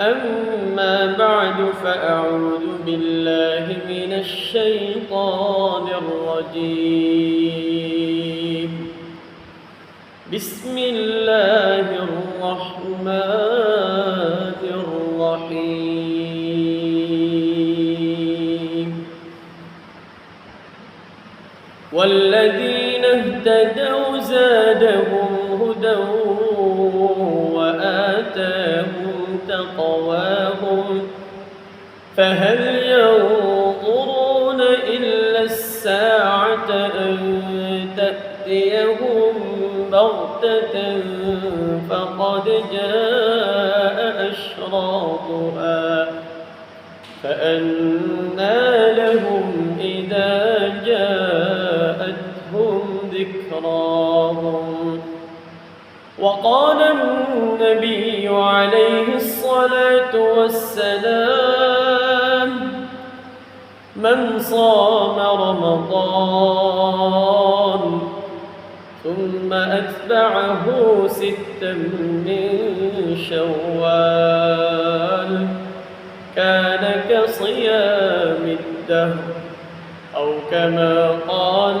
أما بعد فأعوذ بالله من الشيطان الرجيم. بسم الله الرحمن الرحيم. والذين اهتدوا زادهم هدى وآتاهم تقواهم فهل ينظرون إلا الساعة أن تأتيهم بغتة فقد جاء أشراطها فأنى لهم إذا جاءتهم ذكراهم وقال النبي عليه الصلاة والسلام من صام رمضان ثم أتبعه ستا من شوال كان كصيام الدهر أو كما قال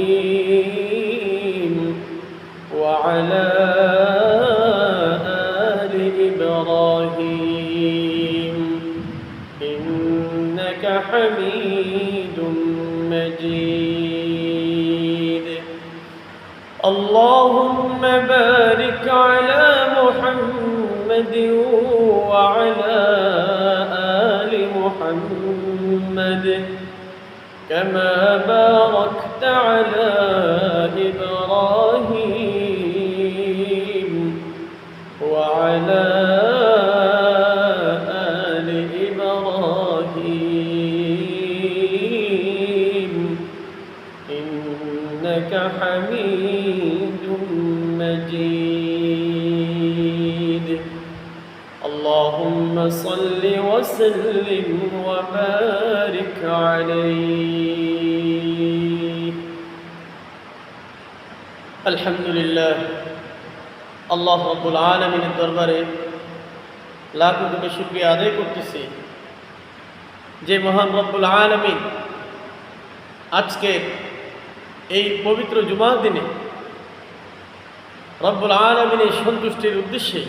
محمد وعلى آل محمد كما وسلم وبارك عليه الحمد لله আল্লাহ রব্বুল আলমিনের দরবারে লাখ কোটি শুক্রিয়া আদায় করতেছি যে মহান রব্বুল আলমিন আজকে এই পবিত্র জুমার দিনে রব্বুল আলমিনের সন্তুষ্টির উদ্দেশ্যে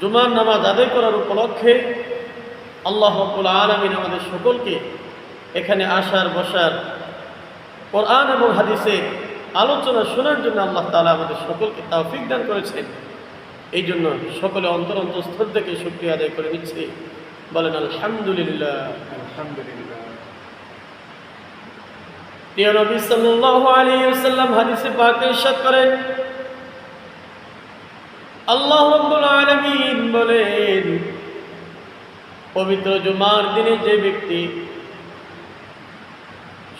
জুমার নামাজ আদায় করার উপলক্ষে আল্লাহ রব্বুল আলমিন আমাদের সকলকে এখানে আসার, বসার, কোরআন এবং হাদিসে আলোচনা শোনার জন্য আল্লাহ তালা আমাদের সকলকে তাওফিক দান করেছেন। এই জন্য সকলে অন্তর অন্তঃস্থল থেকে শুক্রিয়া আদায় করে নিচ্ছে। বলেন, আলহামদুলিল্লাহ। আলহামদুলিল্লাহ। হাদিসে করেন, আল্লাহ বলেন পবিত্র জুমার দিনে যে ব্যক্তি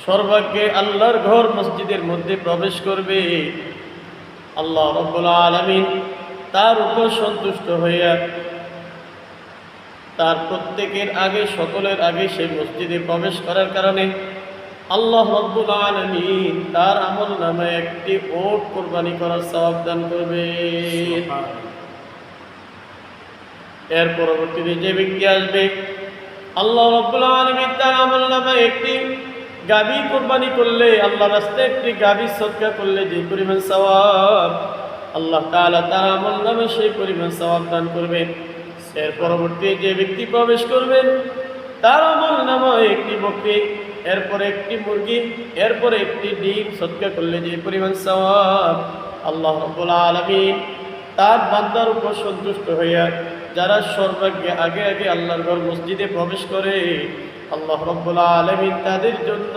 সর্বাগ্যে আল্লাহর ঘর মসজিদের মধ্যে প্রবেশ করবে, আল্লাহ রব্বুল আলমিন তার উপর সন্তুষ্ট হইয়া তার প্রত্যেকের আগে, সকলের আগে সেই মসজিদে প্রবেশ করার কারণে আল্লাহ রব্বুল আলামিন তার আমল নামে একটি ওট কোরবানি করার সওয়াব দান করবে। এর পরবর্তীতে যে ব্যক্তি আসবে, আল্লাহ রব্বুল আলামিন তার নামে একটি গাবি কোরবানি করলে আল্লাহ রাস্তায় একটি গাবি সদকা করলে যে পরিমাণ সওয়াব, আল্লাহ তাআলা তার আমল নামে সেই পরিমাণ সওয়াব দান করবেন। এর পরবর্তী যে ব্যক্তি প্রবেশ করবেন, তার আমল নামায় একটি বকরি, এরপরে একটি মুরগি, এরপরে একটি ডিম সৎকা করলে যে পরিমাণ সওয়াব, আল্লাহ রব্বুল আলামিন তার বান্দার উপর সন্তুষ্ট হইয়া যারা সর্বাগ্যে আগে আগে আল্লাহর ঘর মসজিদে প্রবেশ করে, আল্লাহ রব্বুল আলমিন তাদের জন্য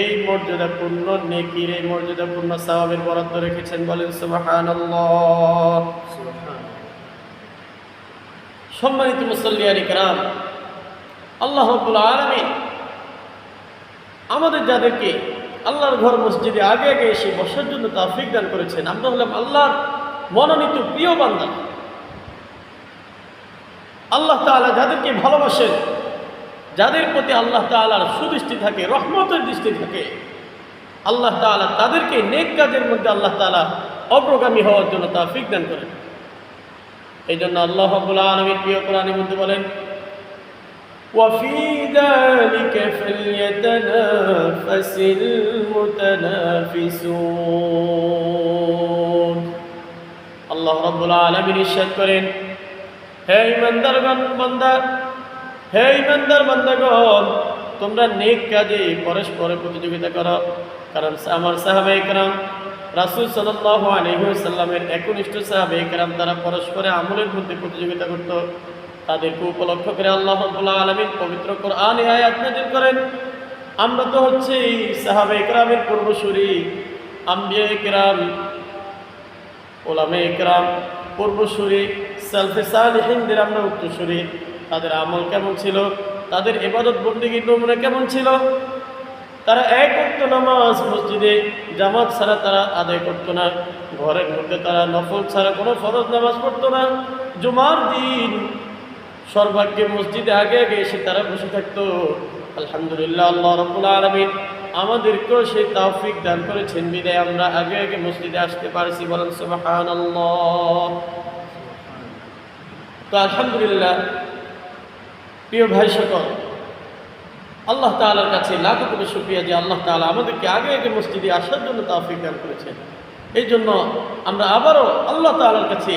এই মর্যাদাপূর্ণ নেকির, এই মর্যাদাপূর্ণ সাহাবের বরাদ্দ রেখেছেন বলেন সুবাহান সম্মানিত মুসল্লিয়ান ইকরাম, আল্লাহ রব্বুল আলমিন আমাদের যাদেরকে আল্লাহর ঘর মসজিদে আগে আগে এসে বসার জন্য তাফিক দান করেছেন, আমরা হলাম আল্লাহর মনোনীত প্রিয় বান্দা আল্লাহ তাআলা যাদেরকে ভালোবাসেন যাদের প্রতি আল্লাহ তাআলার সুদৃষ্টি থাকে রহমতের দৃষ্টি থাকে আল্লাহ তাআলা তাদেরকে নেক কাজের মধ্যে আল্লাহ তাআলা অগ্রগামী হওয়ার জন্য তাফিক দান করেন এই জন্য আল্লাহ রাব্বুল আলামিন প্রিয় কোরআনের মধ্যে বলেন وفي ذلك فليتنافس المتنافسون আল্লাহ রাব্বুল আলামিন ইরশাদ করেন, হে ইমানদারগণ বান্দা, হে ইমানদার বান্দাগণ, তোমরা নেক কাজে পরস্পরে প্রতিযোগিতা করো। কারণ আমার সাহাবে একরাম রাসূল সাল্লাল্লাহু আলাইহি ওয়াসাল্লামের একনিষ্ঠ সাহাবে একরাম তারা পরস্পরে আমলের মধ্যে প্রতিযোগিতা করত। তাদেরকে উপলক্ষ করে আল্লাহ রাব্বুল আলামিন পবিত্র কোরআনে আয়াত নাযিল করেন। আমরা তো হচ্ছে সাহাবে একরামের পূর্বসূরি আম্বিয়া একরাম ওলামে ইকরাম পূর্বসূরি সালফে সালহিনদের আমরা উত্তরসূরি তাদের আমল কেমন ছিল? তাদের এবাদত বন্দীগীর নমুনা কেমন ছিল? তারা এক করত নামাজ মসজিদে জামাত ছাড়া তারা আদায় করতো না। ঘরের মধ্যে তারা নফল ছাড়া কোনো ফরজ নামাজ পড়তো না। জুমার দিন সর্বাগ্যে মসজিদে আগে আগে এসে তারা বসে থাকতো। আলহামদুলিল্লাহ, আল্লাহ রব্বুল আলমিন আমাদেরকেও সেই তাওফিক দান করেছেন। বিদায় আমরা আগে আগে মসজিদে আসতে পারছি বলেন সুবাহান তো আলহামদুলিল্লাহ, প্রিয় ভাই সকল, আল্লাহ তালার কাছে লাখো কোটি শুক্রিয়া যে আল্লাহ তাআলা আমাদেরকে আগে আগে মসজিদে আসার জন্য তাওফিক দান করেছেন। এই জন্য আমরা আবারও আল্লাহ তাআলার কাছে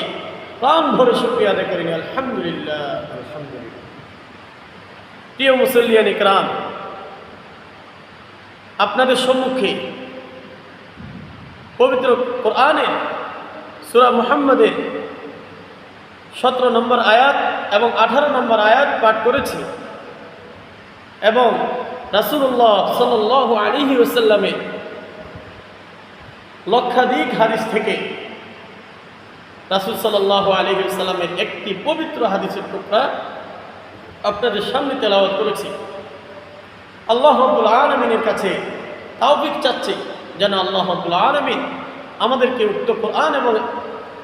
প্রাণ ভরে শুক্রিয়া আদায় করি, আলহামদুলিল্লাহ আলহামদুলিল্লাহ। প্রিয় মুসল্লিয়ান ইকরাম, আপনাদের সম্মুখে পবিত্র কোরআনে সুরা মুহাম্মদের সতেরো নম্বর আয়াত এবং আঠারো নম্বর আয়াত পাঠ করেছি এবং রাসুল্লাহ সাল আলিহি ওসাল্লামের লক্ষাধিক হাদিস থেকে রাসুল সাল্লাহ আলহি সাল্লামের একটি পবিত্র হাদিসের টুকরা আপনাদের সামনে তেলাওয়াত করেছি। আল্লাহ রব্বুল আলমিনের কাছে তাওফিক চাচ্ছে যেন আল্লাহ রব্বুল আলমিন আমাদেরকে উক্ত কোরআন এবং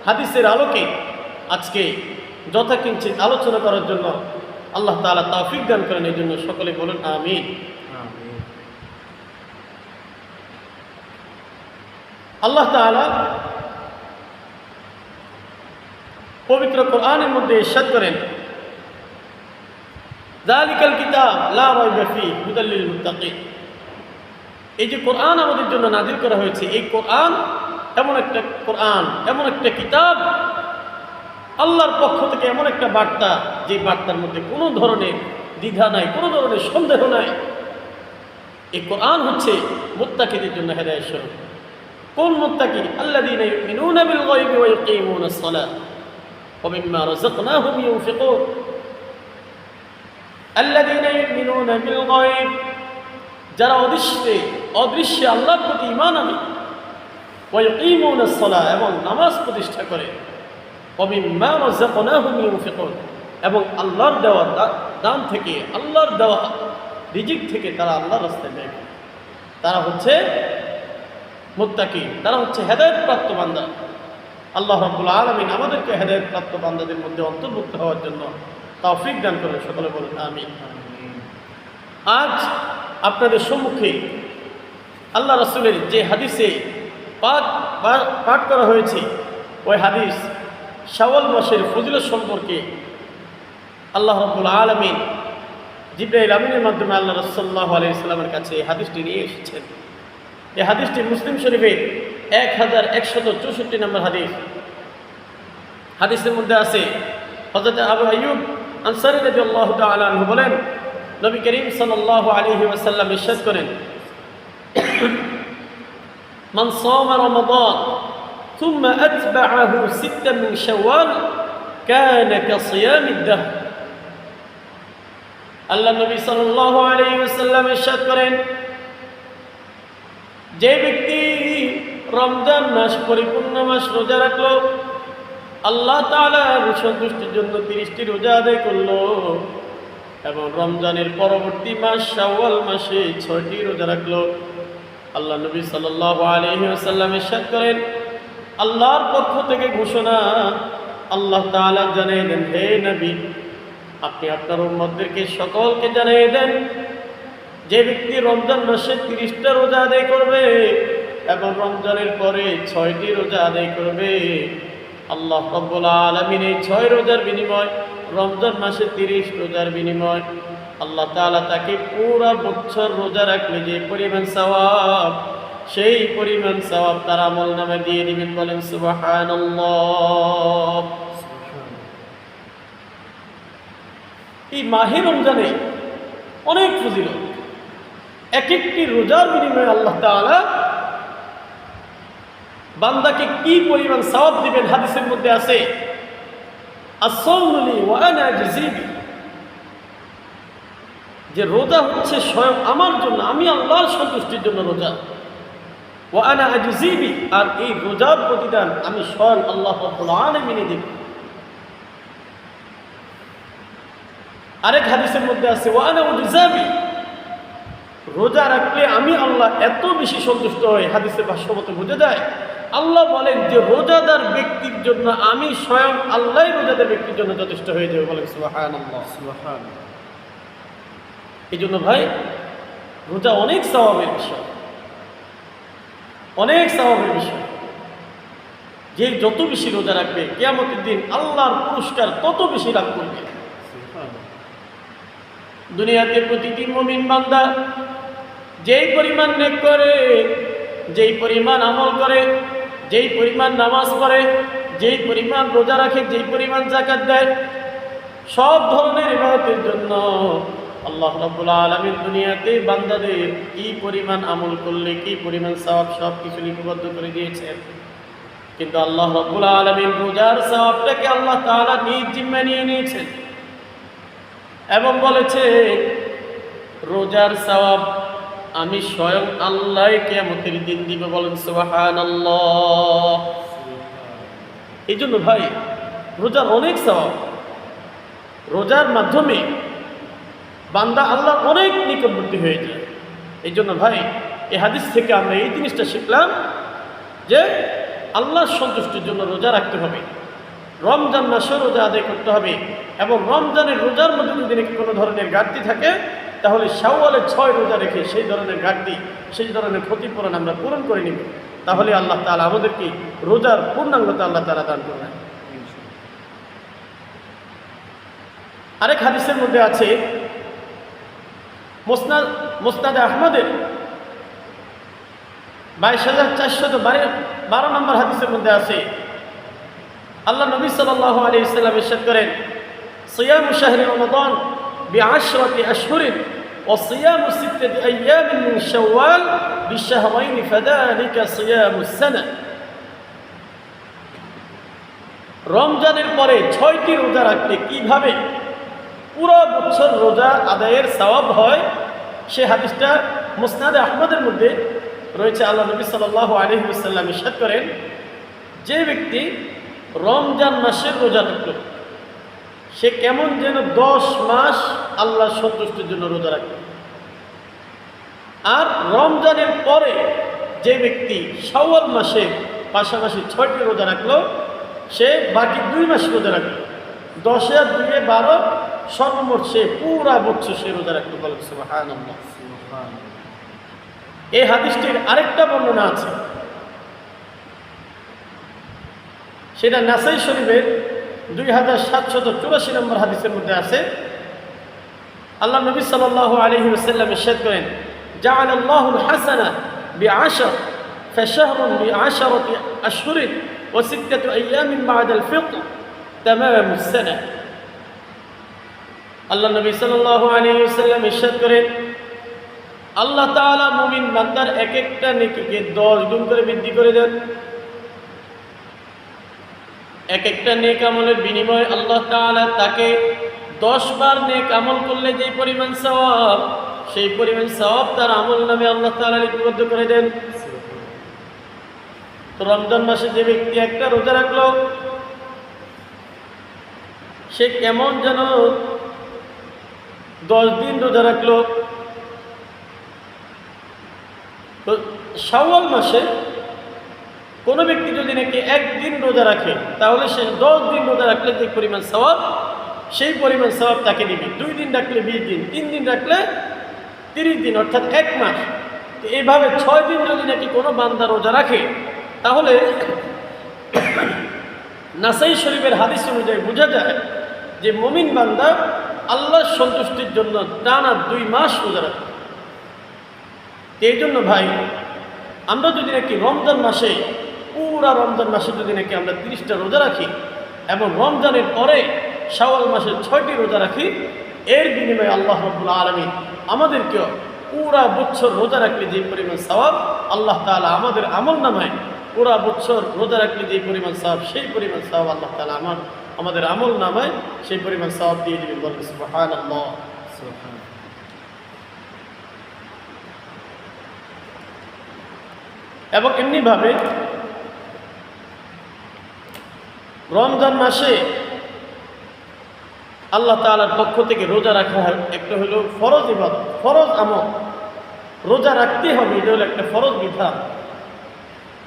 হাদিসের আলোকে আজকে যথাকিঞ্চিত আলোচনা করার জন্য আল্লাহ তাআলা তাওফিক দান করেন। এই জন্য সকলে বলেন আমিন। আল্লাহ তাআলা পবিত্র কোরআনের মধ্যে ইরশাদ করেন। জালিকাল কিতাব, লা রাইবা ফি, হুদাল লিল মুত্তাকিন। এই যে কোরআন আমাদের জন্য নাজিল করা হয়েছে, এই কোরআন এমন একটা কোরআন, এমন একটা কিতাব, আল্লাহর পক্ষ থেকে এমন একটা বার্তা, যে বার্তার মধ্যে কোনো ধরনের দ্বিধা নাই, কোনো ধরনের সন্দেহ নাই। এই কোরআন হচ্ছে মুত্তাকিদের জন্য হেদায়েত স্বরূপ। কোন মুত্তাকি? আল্লাযীনা ইউমিনুনা রাযাকনাহুম ইউনফিকুন আল্লাযীনা ইউমিনুনা বিল গায়ব যারা অদৃশ্যে অদৃশ্যে আল্লাহর প্রতি ঈমান আনে। ওয়া এবং নামাজ প্রতিষ্ঠা করে। ওয়া মিম্মা রাযাকনাহুম ইউনফিকুন এবং আল্লাহর দেওয়া দান থেকে আল্লাহর দেওয়া রিজিক থেকে তারা আল্লাহর রাস্তায় ব্যয় তারা হচ্ছে মুত্তাকি তারা হচ্ছে হেদায়ত প্রাপ্ত বান্দা। আল্লাহ রাব্বুল আলমিন আমাদেরকে হেদায়ত প্রাপ্ত বান্দাদের মধ্যে অন্তর্ভুক্ত হওয়ার জন্য তৌফিক দান করেন, সকলে বলেন আমি আজ আপনাদের সম্মুখে আল্লাহ রসুলের যে হাদিসে পাঠ পাঠ করা হয়েছে, ওই হাদিস শাওয়াল মাসের ফজিলত সম্পর্কে আল্লাহ রাব্বুল আলামিন জিব্রাইল আমিনের মাধ্যমে আল্লাহ রাসূলুল্লাহ আলাইহি সাল্লামের কাছে এই হাদিসটি নিয়ে এসেছেন। এই হাদিসটি মুসলিম শরীফের এক হাজার একশত চৌষট্টি নম্বর হাদিস হাদিসের মধ্যে আছে হজরত আবু আইয়ুব আনসারি রাদিয়াল্লাহু তাআলা আনহু বলেন নবী করিম সাল্লাল্লাহু আলাইহি ওয়াসাল্লাম ইরশাদ করেন মান সামা রমাদান ثم أتبعه ستا من شوال كان كصيام الدهر আল্লাহ নবী সাল্লাল্লাহু আলাইহি ওয়াসাল্লাম ইরশাদ করেন যে ব্যক্তি রমজান মাস, পরিপূর্ণ মাস রোজা রাখল। আল্লাহ তাআলার সন্তুষ্টির জন্য তিরিশটি রোজা আদায় করল। এবং রমজানের পরবর্তী মাস, শাওয়াল মাসে ছয়টি রোজা রাখল। আল্লাহ নবী সাল্লাল্লাহু আলাইহি ওয়াসাল্লাম ইরশাদ করেন, আল্লাহর পক্ষ থেকে ঘোষণা, আল্লাহ তাআলা জানিয়ে দেন, হে নবী, আপনি আপনার উম্মতদেরকে সকলকে জানিয়ে দেন, যে ব্যক্তি রমজান মাসে তিরিশটা রোজা আদায় করবে এবং রমজানের পরে ছয়টি রোজা আদায় করবে। আল্লাহ রব্বুল আলমিন এই ছয় রোজার বিনিময়, রমজান মাসে তিরিশ রোজার বিনিময়। আল্লাহ তাআলা তাকে পুরো বছর রোজা রাখলে যে পরিমাণ সওয়াব, সেই পরিমাণ সওয়াব তার আমল নামে দিয়ে দিবেন বলেন সুবহানাল্লাহ। এই মাহে রমজানে অনেক ফজিলত। এক একটি রোজার বিনিময়ে আল্লাহ তাআলা বান্দাকে কি পরিমাণ সওয়াব দিবেন হাদিসের মধ্যে আছে যে রোজা হচ্ছে স্বয়ং আমার জন্য, আমি আল্লাহর সন্তুষ্টির জন্য রোজা। ওয়ানা আজিবি আর এই রোজার প্রতিদান আমি স্বয়ং আল্লাহ রব্বুল আলামিনে দেব। আরেক হাদিসের মধ্যে আছে ওয়ানা উজাবি রোজা রাখলে আমি আল্লাহ এত বেশি সন্তুষ্ট হই হাদিসের ভাষ্যমতে বোঝা যায় আল্লাহ বলেন যে রোজাদার ব্যক্তির জন্য আমি স্বয়ং আল্লাহ রোজাদার ব্যক্তির জন্য যথেষ্ট হয়ে যাবে। বলেন এই জন্য ভাই, রোজা অনেক স্বভাবের বিষয়। অনেক স্বভাবের বিষয়। যে যত বেশি রোজা রাখবে, কেয়ামতের দিন আল্লাহর পুরস্কার তত বেশি লাভ করবে। দুনিয়াতে প্রতিটি মমিন বান্দা যেই পরিমাণ করে, যেই পরিমাণ আমল করে যেই পরিমাণ নামাজ পড়ে, যেই পরিমাণ রোজা রাখে, যেই পরিমাণ জাকাত দেয়, সব ধরনের ইবাদতের জন্য আল্লাহ রাব্বুল আলামিন দুনিয়াতে বান্দাদের কি পরিমাণ আমল করলে, কি পরিমাণ সওয়াব সব কিছু লিপিবদ্ধ করে দিয়েছেন। কিন্তু আল্লাহ রাব্বুল আলামিন রোজার সওয়াবটাকে আল্লাহ তাআলা নিজ জিম্মায় নিয়ে নিয়েছেন। এবং বলেছে রোজার সওয়াব আমি স্বয়ং আল্লাহ কেমতের দিন দিব বলেন সুবাহান এই জন্য ভাই, রোজার অনেক সওয়াব। রোজার মাধ্যমে বান্দা আল্লাহ অনেক নিকটবর্তী হয়ে যায়। এই জন্য ভাই, এই হাদিস থেকে আমরা এই জিনিসটা শিখলাম যে আল্লাহর সন্তুষ্টির জন্য রোজা রাখতে হবে। রমজান মাসে রোজা আদায় করতে হবে এবং রমজানের রোজার মধ্যে যদি কোনো ধরনের ঘাটতি থাকে তাহলে শাওয়ালে ছয় রোজা রেখে সেই ধরনের ঘাটতি, সেই ধরনের ক্ষতিপূরণ আমরা পূরণ করে নিব। তাহলে আল্লাহ তালা আমাদেরকে রোজার পূর্ণাঙ্গতা আল্লাহ তালা দান করবেন। আরেক হাদিসের মধ্যে আছে, মোসনাদ, মোসনাদে আহমদের বাইশ হাজার চারশত বারো নম্বর হাদিসের মধ্যে আছে, আল্লাহ নবী সাল্লাল্লাহু আলী সাল্লাম ইরশাদ করেন, সিয়াম শাহরি রমাদান বিআশরাতি আশহুরিন وصيام ستة أيام من شوال بشهرين فذلك صيام السنة রমজানের পরে ছয়টি রোজা রাখলে কিভাবে পুরো বছর রোজা আদায়ের সওয়াব হয় সে হাদিসটা মুসনাদে আহমদের মধ্যে রয়েছে আল্লাহ নবী সাল্লাল্লাহু আলাইহি ওয়াসাল্লাম ইরশাদ করেন যে ব্যক্তি রমজান মাসের রোজা রাখল সে কেমন যেন দশ মাস আল্লাহ সন্তুষ্টির জন্য রোজা রাখল আর রমজানের পরে যে ব্যক্তি সওয়াল মাসে পাশাপাশি ছয়টি রোজা রাখল, সে বাকি দুই মাস রোজা রাখল। দশে আর দুয়ে বারো, সর্বমোট সে পুরা বছর সে রোজা রাখতে বলে সুবহানাল্লাহ। এই হাদিসটির আরেকটা বর্ণনা আছে। সেটা নাসাই শরীফের দুই হাজার সাতশত চুরাশি নম্বর হাদিসের মধ্যে আছে আল্লাহ নবী সাল্লাহ আলহি ওসাল্লাম ইরশাদ করেন জাআল আল্লাহুল হাসানা বিআশর فشهر بعشرة أشهر وستة أيام بعد الفطر تمام السنة আল্লাহ নবী সাল্লাল্লাহু আলাইহি ওয়াসাল্লাম ইরশাদ করেন আল্লাহ তাআলা মুমিন বান্দার এক একটা নেকিকে 10 গুণ করে বৃদ্ধি করে দেন এক একটা নেক আমলের বিনিময়ে আল্লাহ তালা তাকে দশ বার নেক আমল করলে যে পরিমাণ সওয়াব, সেই পরিমাণ সওয়াব তার আমল নামে আল্লাহ তালা লিপিবদ্ধ করে দেন। তো রমজান মাসে যে ব্যক্তি একটা রোজা রাখল, সে কেমন যেন দশ দিন রোজা রাখল। তো মাসে কোনো ব্যক্তি যদি নাকি একদিন রোজা রাখে, তাহলে সে দশ দিন রোজা রাখলে যে পরিমাণ সওয়াব, সেই পরিমাণ সওয়াব তাকে দিবে। দুই দিন রাখলে বিশ দিন, তিন দিন রাখলে তিরিশ দিন, অর্থাৎ এক মাস। তো এইভাবে ছয় দিন যদি নাকি কোনো বান্দা রোজা রাখে, তাহলে নাসাই শরীফের হাদিস অনুযায়ী বোঝা যায় যে মমিন বান্দা আল্লাহর সন্তুষ্টির জন্য টানা দুই মাস রোজা রাখে। এই জন্য ভাই, আমরা যদি নাকি রমজান মাসে পুরা রমজান মাসের যদি নাকি আমরা তিরিশটা রোজা রাখি, এবং রমজানের পরে শাওয়াল মাসের ছয়টি রোজা রাখি, এর বিনিময়ে আল্লাহ রব্বুল্লা আলমী আমাদেরকেও পুরা বছর রোজা রাখলে যে পরিমাণ সওয়াব, আল্লাহ তাআলা আমাদের আমল নামায় পুরা বছর রোজা রাখলে যে পরিমাণ সওয়াব, সেই পরিমাণ সওয়াব আল্লাহ তাআলা আমার, আমাদের আমল নামায়, সেই পরিমাণ সওয়াব দিয়ে দিবেন, বলেন এবং এমনিভাবে রমজান মাসে আল্লাহ তাআলার পক্ষ থেকে রোজা রাখা হয়। একটা হলো ফরজ ইবাদত, ফরজ আমল। রোজা রাখতে হবে, এটা হলো একটা ফরজ বিধান।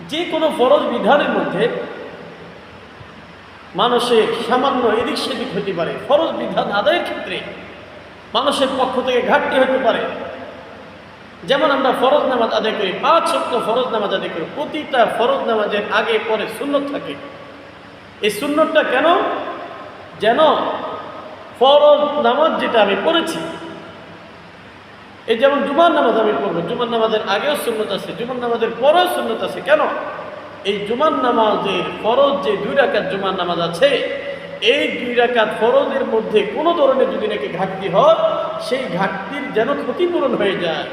যে কোনো ফরজ বিধানের মধ্যে মানুষের সামান্য এদিক সেদিক হতে পারে। ফরজ বিধান আদায়ের ক্ষেত্রে মানুষের পক্ষ থেকে ঘাটতি হতে পারে। যেমন আমরা ফরজ নামাজ আদায় করি, পাঁচ সপ্ত ফরজ নামাজ আদায় করি। প্রতিটা ফরজ নামাজের আগে পরে সুন্নত থাকে। এই সুন্নতটা কেন? যেন ফরজ নামাজ যেটা আমি পড়েছি, এই যেমন জুমার নামাজ আমি পড়ব, জুমার নামাজের আগেও সুন্নত আছে, জুমার নামাজের পরেও সুন্নত আছে, কেন? এই জুমার নামাজের ফরজ যে দুই রাকাত জুমার নামাজ আছে, এই দুই রাকাত ফরজের মধ্যে কোনো ধরনের যদি নাকি ঘাটতি হয়, সেই ঘাটতির যেন ক্ষতিপূরণ হয়ে যায়।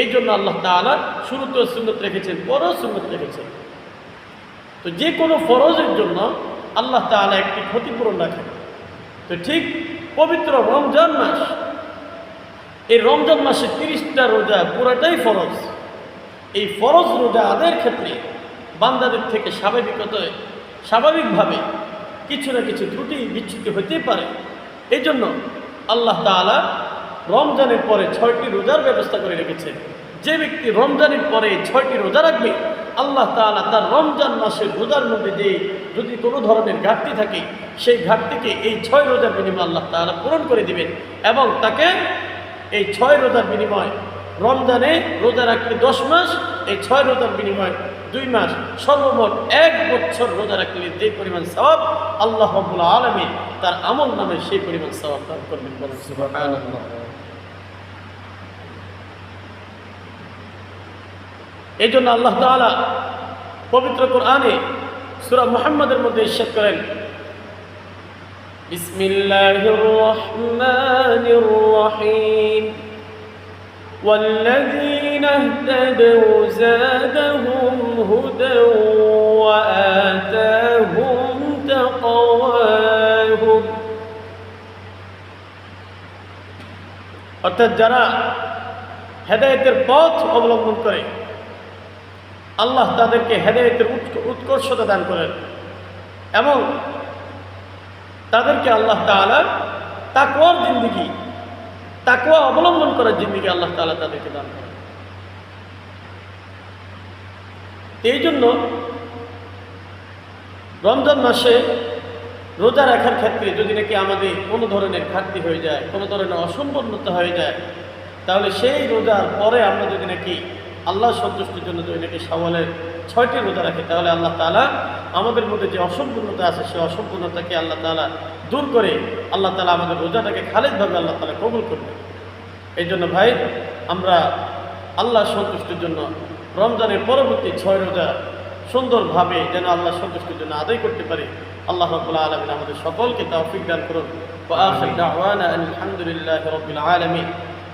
এই জন্য আল্লাহ তাআলা শুরুতেও সুন্নত রেখেছেন, পরেও সুন্নত রেখেছেন। তো যে কোনো ফরজের জন্য আল্লাহ তাআলা একটি ক্ষতিপূরণ রাখেন তো ঠিক পবিত্র রমজান মাস, এই রমজান মাসে তিরিশটা রোজা পুরাটাই ফরজ। এই ফরজ রোজা আদায়ের ক্ষেত্রে বান্দাদের থেকে স্বাভাবিকতায় স্বাভাবিকভাবে কিছু না কিছু ত্রুটি বিচ্ছুতি হতেই পারে। এই জন্য আল্লাহ তাআলা রমজানের পরে ছয়টি রোজার ব্যবস্থা করে রেখেছেন। যে ব্যক্তি রমজানের পরে ছয়টি রোজা রাখবে আল্লাহ তালা তার রমজান মাসে রোজার মধ্যে দিয়ে যদি কোনো ধরনের ঘাটতি থাকে, সেই ঘাটতিকে এই ছয় রোজার বিনিময় আল্লাহ তাআলা পূরণ করে দিবেন এবং তাকে এই ছয় রোজার বিনিময় রমজানে রোজা রাখলে দশ মাস, এই ছয় রোজার বিনিময় দুই মাস, সর্বমোট এক বছর রোজা রাখলে যে পরিমাণ সওয়াব আল্লাহ আলমী তার আমল নামে সেই পরিমাণ সওয়াব দান করবেন এই জন্য আল্লাহ তাআলা পবিত্র কোরআনে সূরা মুহাম্মাদের মধ্যে ইরশাদ করেন বিসমিল্লাহির রহমানির রহিম والذين اهتدوا زادهم هدى وآتاهم تقواهم অর্থাৎ যারা হেদায়েতের পথ অবলম্বন করে আল্লাহ তাদেরকে হেদায়েতের উৎক- উৎকর্ষতা দান করেন এবং তাদেরকে আল্লাহ তাআলা তাকওয়ার জিন্দিগি, তাকওয়া অবলম্বন করার জিন্দিগি আল্লাহ তাআলা তাদেরকে দান করেন। এই জন্য রমজান মাসে রোজা রাখার ক্ষেত্রে যদি নাকি আমাদের কোনো ধরনের ঘাটতি হয়ে যায়, কোনো ধরনের অসম্পন্নতা হয়ে যায়, তাহলে সেই রোজার পরে আমরা যদি নাকি আল্লাহ সন্তুষ্টির জন্য যদি নাকি সওয়ালের ছয়টি রোজা রাখে, তাহলে আল্লাহ তালা আমাদের মধ্যে যে অসম্পূর্ণতা আছে, সেই অসম্পূর্ণতাকে আল্লাহ তালা দূর করে আল্লাহ তালা আমাদের রোজাটাকে খালিদভাবে আল্লাহ তালা কবুল করবে। এই জন্য ভাই, আমরা আল্লাহ সন্তুষ্টির জন্য রমজানের পরবর্তী ছয় রোজা সুন্দরভাবে যেন আল্লাহ সন্তুষ্টির জন্য আদায় করতে পারি। আল্লাহ রবুল্লা আলমিন আমাদের সকলকে তাও দান করুন। আলহামদুলিল্লাহ রবিল আলমী